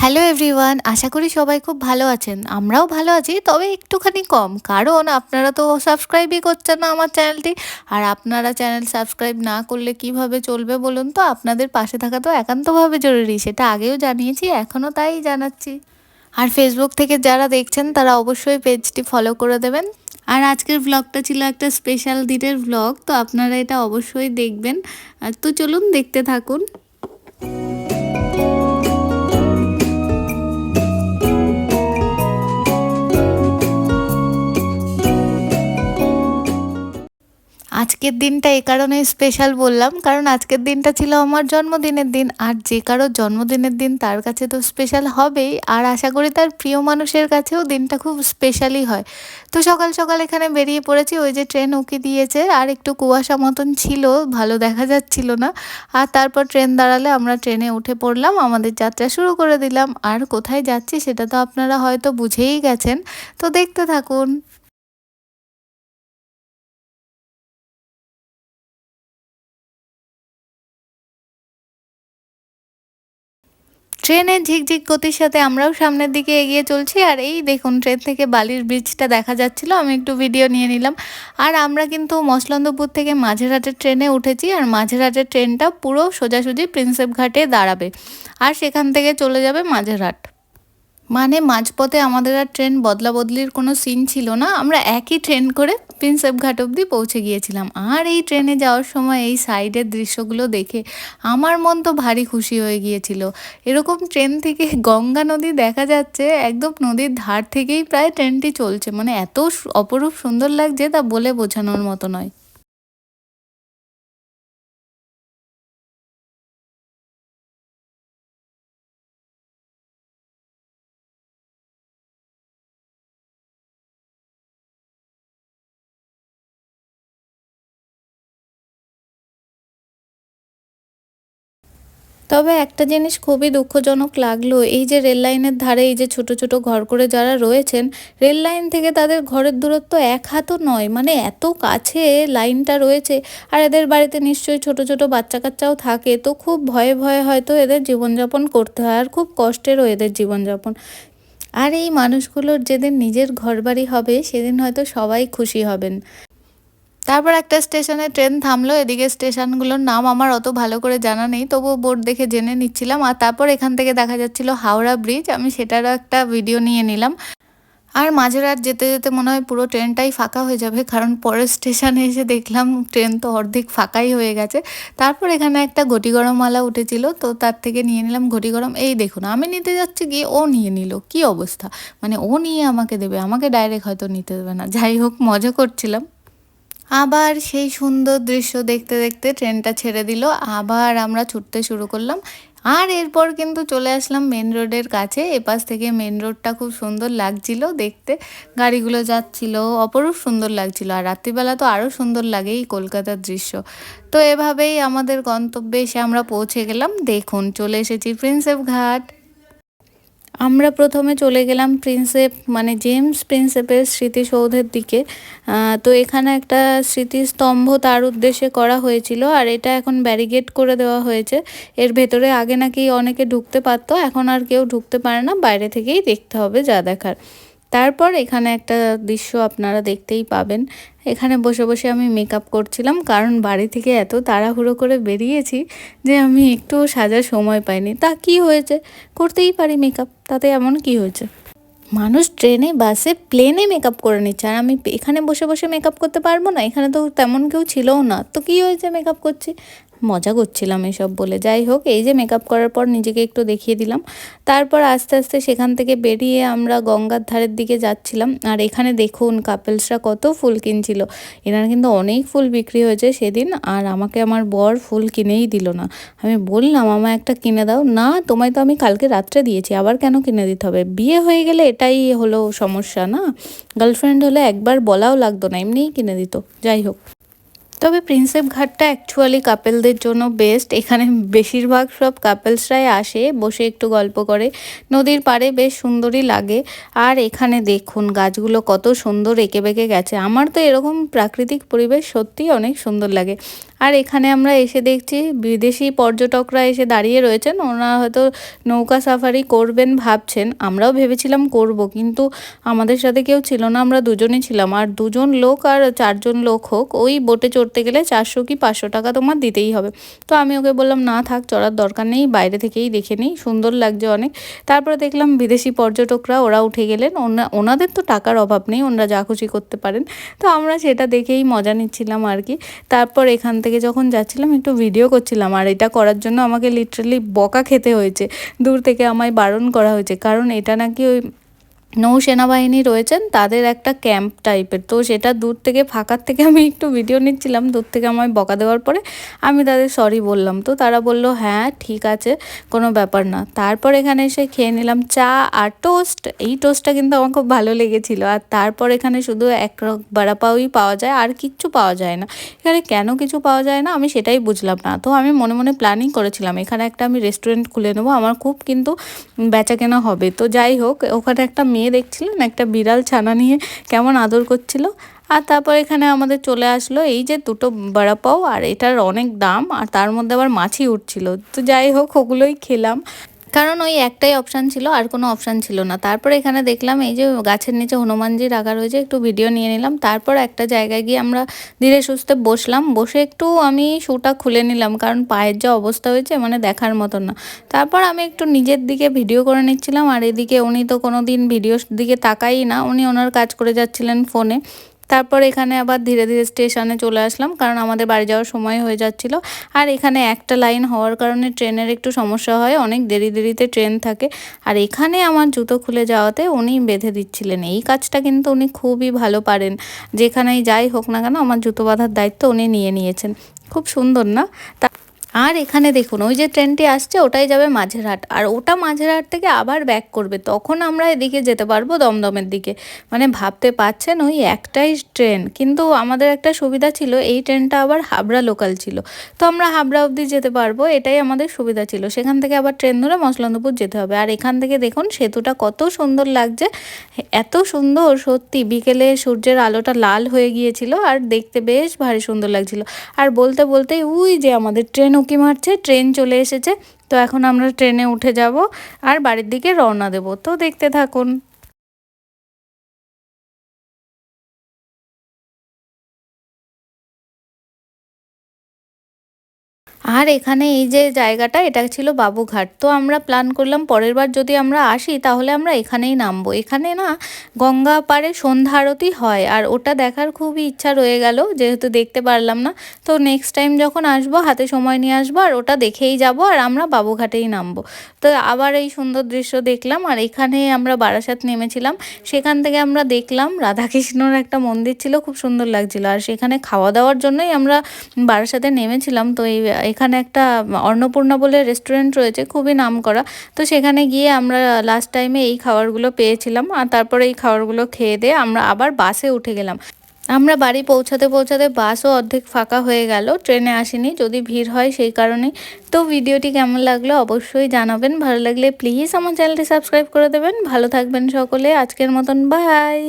Hello everyone আশা করি সবাই খুব ভালো আছেন। আমরাও ভালো আছি, তবে একটুখানি কম। কারণ আপনারা তো সাবস্ক্রাইবই করছেন না আমার চ্যানেলটি আর আপনারা চ্যানেল সাবস্ক্রাইব না করলে কীভাবে চলবে বলুন তো? আপনাদের পাশে থাকা তো একান্তভাবে জরুরি, সেটা আগেও জানিয়েছি, এখনও তাই জানাচ্ছি। আর ফেসবুক থেকে যারা দেখছেন, তারা অবশ্যই পেজটি ফলো করে দেবেন। আর আজকের ব্লগটা ছিল একটা স্পেশাল দিনের ব্লগ তো আপনারা এটা অবশ্যই দেখবেন। তো চলুন দেখতে থাকুন। আজকের দিনটা এ কারণে স্পেশাল বললাম, কারণ আজকের দিনটা ছিল আমার জন্মদিনের দিন। আর যে কারোর জন্মদিনের দিন তার কাছে তো স্পেশাল হবেই, আর আশা করি তার প্রিয় মানুষের কাছেও দিনটা খুব স্পেশালই হয়। তো সকাল সকাল এখানে বেরিয়ে পড়েছি, ওই যে ট্রেন উকি দিয়েছে, আর একটু কুয়াশা মতন ছিল, ভালো দেখা যাচ্ছিল না। আর তারপর ট্রেন দাঁড়ালে আমরা ট্রেনে উঠে পড়লাম, আমাদের যাত্রা শুরু করে দিলাম। আর কোথায় যাচ্ছি সেটা তো আপনারা হয়তো বুঝেই গেছেন। তো দেখতে থাকুন। ট্রেনের ঝিকঝিক গতির সাথে আমরাও সামনের দিকে এগিয়ে চলছি, আর এই দেখুন ট্রেন থেকে বালির ব্রিজটা দেখা যাচ্ছিল, আমি একটু ভিডিও নিয়ে নিলাম। আর আমরা কিন্তু মসলন্দপুর থেকে মাঝেরহাটের ট্রেনে উঠেছি, আর মাঝেরহাটের ট্রেনটা পুরো সোজাসুজি প্রিন্সেপ ঘাটে দাঁড়াবে। আর সেখান থেকে চলে যাবে মাঝেরহাট। মানে মাঝপথে আমাদের আর ট্রেন বদলা বদলির কোনো সিন ছিল না। আমরা একই ট্রেন করে প্রিন্সেপ ঘাট অব্দি পৌঁছে গিয়েছিলাম। আর এই ট্রেনে যাওয়ার সময় এই সাইডের দৃশ্যগুলো দেখে আমার মন তো ভারী খুশি হয়ে গিয়েছিল। এরকম ট্রেন থেকে গঙ্গা নদী দেখা যাচ্ছে, একদম নদীর ধার থেকেই প্রায় ট্রেনটি চলছে। মানে এত অপরূপ সুন্দর লাগছে তা বলে বোঝানোর মতো নয়। তবে একটা জিনিস খুবই দুঃখজনক লাগল, এই যে রেল লাইনের ধারে এই যে ছোট ছোট ঘর করে যারা রয়েছেন, রেল লাইন থেকে তাদের ঘরের দূরত্ব এক হাতও নয় মানে এত কাছে লাইনটা রয়েছে, আর এদের বাড়িতে নিশ্চয়ই ছোট ছোট বাচ্চা কাচ্চাও থাকে, তো খুব ভয়ে ভয়ে হয়তো এদের জীবনযাপন করতে হয়, আর খুব কষ্টেরও এদের জীবনযাপন। আর এই মানুষগুলোর যেদিন নিজের ঘরবাড়ি হবে, সেদিন হয়তো সবাই খুশি হবেন। তারপর একটা স্টেশনে ট্রেন থামলো, এদিকে স্টেশনগুলোর নাম আমার অত ভালো করে জানা নেই, তবুও বোর্ড দেখে জেনে নিচ্ছিলাম। আর তারপর এখান থেকে দেখা যাচ্ছিল হাওড়া ব্রিজ, আমি সেটারও একটা ভিডিও নিয়ে নিলাম। আর মাঝেরাত যেতে যেতে মনে হয় পুরো ট্রেনটাই ফাঁকা হয়ে যাবে, কারণ পরের স্টেশনে এসে দেখলাম ট্রেন তো অর্ধেক ফাঁকাই হয়ে গেছে। তারপর এখানে একটা ঘটি গরম মালা উঠেছিল, তো তার থেকে নিয়ে নিলাম ঘটি গরম এই দেখুন, আমি নিতে যাচ্ছি গিয়ে ও নিয়ে নিল, কি অবস্থা? মানে ও নিয়ে আমাকে দেবে, আমাকে ডাইরেক্ট হয়তো নিতে দেবে না, যাই হোক মজা করছিলাম। আবার সেই সুন্দর দৃশ্য দেখতে দেখতে ট্রেনটা ছেড়ে দিল। আবার আমরা ছুটতে শুরু করলাম। আর এরপর কিন্তু চলে আসলাম মেন রোডের কাছে। এপাশ থেকে মেন রোডটা খুব সুন্দর লাগছিল দেখতে। গাড়িগুলো যাচ্ছিল, অপরূপ সুন্দর লাগছিল। আর রাত্রিবেলা তো আরও সুন্দর লাগে এই কলকাতার দৃশ্য। তো এভাবেই আমাদের গন্তব্যে এসে আমরা পৌঁছে গেলাম। দেখুন, চলে এসেছি প্রিন্সেপ ঘাট আমরা প্রথমে চলে গেলাম প্রিন্সেপ মানে জেমস প্রিন্সেপের স্মৃতিসৌধের দিকে। তো এখানে একটা স্মৃতিস্তম্ভ তার উদ্দেশ্যে করা হয়েছিল, আর এটা এখন ব্যারিগেড করে দেওয়া হয়েছে। এর ভেতরে আগে নাকি অনেকে ঢুকতে পারতো, এখন আর কেউ ঢুকতে পারে না, বাইরে থেকেই দেখতে হবে যা দেখার। তারপর এখানে একটা দৃশ্য আপনারা দেখতেই পাবেন। এখানে বসে বসে আমি মেকআপ করছিলাম, কারণ বাড়ি থেকে এত তাড়াহুড়ো করে বেরিয়েছি যে আমি একটু সাজার সময় পাইনি। তা কি হয়েছে? করতেই পারি মেকআপ তাতে এমন কি হয়েছে? মানুষ ট্রেনে বাসে প্লেনে মেকআপ করে নিচ্ছে, আর আমি এখানে বসে বসে মেকআপ করতে পারব না? এখানে তো তেমন কেউ ছিলও না। তো কি হয়েছে মেকআপ করছি? মজা করছিলাম এসব বলে। যাই হোক, এই যে মেকআপ করার পর নিজেকে একটু দেখিয়ে দিলাম। তারপর আস্তে আস্তে সেখান থেকে বেরিয়ে আমরা গঙ্গার ধারের দিকে যাচ্ছিলাম। আর এখানে দেখুন কাপেলসরা কত ফুল কিনছিল। এনার কিন্তু অনেক ফুল বিক্রি হয়েছে সেদিন, আর আমাকে আমার বর ফুল কিনেই দিল না। আমি বললাম আমার একটা কিনে দাও। না, তোমায় তো আমি কালকে রাত্রে দিয়েছি, আবার কেন কিনে দিতে হবে? বিয়ে হয়ে গেলে এটাই হলো সমস্যা না? গার্লফ্রেন্ড হলে একবার বলাও লাগতো না, এমনিই কিনে দিত। যাই হোক। তবে প্রিন্সেপ ঘাটটা অ্যাকচুয়ালি কাপেলদের জন্য বেস্ট এখানে বেশিরভাগ সব কাপেলসরাই আসে, বসে একটু গল্প করে। নদীর পাড়ে বেশ সুন্দরই লাগে। আর এখানে দেখুন, গাছগুলো কত সুন্দর এঁকে বেঁকে গেছে। আমার তো এরকম প্রাকৃতিক পরিবেশ সত্যিই অনেক সুন্দর লাগে। আর এখানে আমরা এসে দেখছি বিদেশি পর্যটকরা এসে দাঁড়িয়ে রয়েছেন। ওনারা হয়তো নৌকা সাফারি করবেন ভাবছেন। আমরাও ভেবেছিলাম করব, কিন্তু আমাদের সাথে কেউ ছিল না, আমরা দুজনই ছিলাম। আর দুজন লোক আর চারজন লোক হোক, ওই বোটে চড়তে গেলে চারশো কি পাঁচশো টাকা তোমার দিতেই হবে। তো আমি ওকে বললাম, না থাক, চড়ার দরকার নেই, বাইরে থেকেই দেখে নিই, সুন্দর লাগছে অনেক। তারপরে দেখলাম বিদেশি পর্যটকরা, ওরা উঠে গেলেন। ওনাদের তো টাকার অভাব নেই, ওনারা যা খুশি করতে পারেন। তো আমরা সেটা দেখেই মজা নিচ্ছিলাম আর কি। তারপর এখান থেকে যখন যাচ্ছিলাম, একটু ভিডিও করছিলাম। আর এটা করার জন্য আমাকে লিটারালি বকা খেতে হয়েছে। দূর থেকে আমায় বারণ করা হয়েছে। কারণ এটা নাকি ওই নৌ সেনাবাহিনী রয়েছেন, তাদের একটা ক্যাম্প টাইপের। তো সেটা দূর থেকে, ফাঁকার থেকে আমি একটু ভিডিও নিচ্ছিলাম, দূর থেকে আমায় বকা দেওয়ার পরে আমি তাদের সরি বললাম। তো তারা বলল হ্যাঁ ঠিক আছে, কোনো ব্যাপার না। তারপর এখানে এসে খেয়ে নিলাম চা আর টোস্ট এই টোস্টটা কিন্তু আমার খুব ভালো লেগেছিল। আর তারপর এখানে শুধু এক বাড়াপাউই পাওয়া যায়, আর কিচ্ছু পাওয়া যায় না। এখানে কেন কিছু পাওয়া যায় না, আমি সেটাই বুঝলাম না। তো আমি মনে মনে প্ল্যানিং করেছিলাম, এখানে একটা আমি রেস্টুরেন্ট খুলে নেব, আমার খুব কিন্তু বেচা কেনা হবে। তো যাই হোক, ওখানে একটা মেয়ে দেখছিলেন? একটা বিড়াল ছানা নিয়ে কেমন আদর করছিল। আর তারপর এখানে আমাদের চলে আসলো এই যে দুটো বড়া পাও, আর এটার অনেক দাম, আর তার মধ্যে আবার মাছি উঠছিল। তো যাই হোক, ওগুলোই খেলাম। কারণ ওই একটাই অপশান ছিল, আর কোনো অপশান ছিল না। তারপর এখানে দেখলাম এই যে গাছের নিচে হনুমানজি রাখা রয়েছে, একটু ভিডিও নিয়ে নিলাম। তারপর একটা জায়গায় গিয়ে আমরা ধীরে সুস্থে বসলাম। বসে একটু আমি শুটা খুলে নিলাম, কারণ পায়ের যা অবস্থা হয়েছে মানে দেখার মতন না। তারপর আমি একটু নিজের দিকে ভিডিও করে নিচ্ছিলাম, আর এদিকে উনি তো কোনো দিন ভিডিওর দিকে তাকাই না। উনি ওনার কাজ করে যাচ্ছিলেন ফোনে তারপর এখানে আবার ধীরে ধীরে স্টেশনে চলে আসলাম, কারণ আমাদের বাড়ি যাওয়ার সময় হয়ে যাচ্ছিল। আর এখানে একটা লাইন হওয়ার কারণে ট্রেনের একটু সমস্যা হয়, অনেক দেরি দেরিতে ট্রেন থাকে। আর এখানে আমার জুতো খুলে যাওয়াতে উনি বেঁধে দিচ্ছিলেন। এই কাজটা কিন্তু উনি খুবই ভালো পারেন। যেখানেই যাই হোক না কেন, আমার জুতো বাঁধার দায়িত্ব উনি নিয়ে নিয়েছেন। খুব সুন্দর না? আর এখানে দেখুন, ওই যে ট্রেনটি আসছে, ওটাই যাবে মাঝেরহাট। আর ওটা মাঝেরহাট থেকে আবার ব্যাক করবে। তখন আমরা এদিকে যেতে পারব দমদমের দিকে। মানে ভাবতে পাচ্ছেন ওই একটাই ট্রেন। কিন্তু আমাদের একটা সুবিধা ছিল, এই ট্রেনটা আবার হাবড়া লোকাল ছিল। তো আমরা হাবড়া অবধি যেতে পারব, এটাই আমাদের সুবিধা ছিল। সেখান থেকে আবার ট্রেন ধরে মসলন্দপুর যেতে হবে। আর এখান থেকে দেখুন, সেতুটা কত সুন্দর লাগছে। এত সুন্দর, সত্যি, বিকেলে সূর্যের আলোটা লাল হয়ে গিয়েছিল, আর দেখতে বেশ ভারী সুন্দর লাগছিল। আর বলতে বলতে উই যে আমাদের ট্রেন উঁকি মারছে, ট্রেন চলে এসেছে। তো এখন আমরা ট্রেনে উঠে যাব আর বাড়ির দিকে রওনা দেব। তো দেখতে থাকুন। আর এখানে এই যে জায়গাটা, এটা ছিল বাবুঘাট। তো আমরা প্ল্যান করলাম পরের বার যদি আমরা আসি, তাহলে আমরা এখানেই নামবো। এখানে না গঙ্গা পাড়ে সন্ধ্যা আরতি হয়, আর ওটা দেখার খুবই ইচ্ছা রয়ে গেল, যেহেতু দেখতে পারলাম না। তো নেক্সট টাইম যখন আসব, হাতে সময় নিয়ে আসব, আর ওটা দেখেই যাব, আর আমরা বাবুঘাটেই নামবো। তো আবার এই সুন্দর দৃশ্য দেখলাম, আর এখানে আমরা বারাসাত নেমেছিলাম। সেখান থেকে আমরা দেখলাম রাধাকৃষ্ণর একটা মন্দির ছিল, খুব সুন্দর লাগছিল। আর সেখানে খাওয়া দাওয়ার জন্যই আমরা বারাসাতে নেমেছিলাম। তো এই এখানে একটা, অন্নপূর্ণা বলে রেস্টুরেন্ট রয়েছে, খুবই নাম করা তো সেখানে গিয়ে আমরা লাস্ট টাইমে এই খাবারগুলো পেয়েছিলাম আর তারপরে এই খাবারগুলো খেয়ে দিয়ে আমরা আবার বাসে উঠে গেলাম। আমরা বাড়ি পৌঁছাতে পৌঁছাতে বাসও অর্ধেক ফাঁকা হয়ে গেল, ট্রেনে আসেনি, যদি ভিড় হয় সেই কারণে তো ভিডিওটি কেমন লাগল অবশ্যই জানাবেন, ভালো লাগলে প্লিজ আমার চ্যানেলটি সাবস্ক্রাইব করে দেবেন। ভালো থাকবেন সকলে, আজকের মতন বাই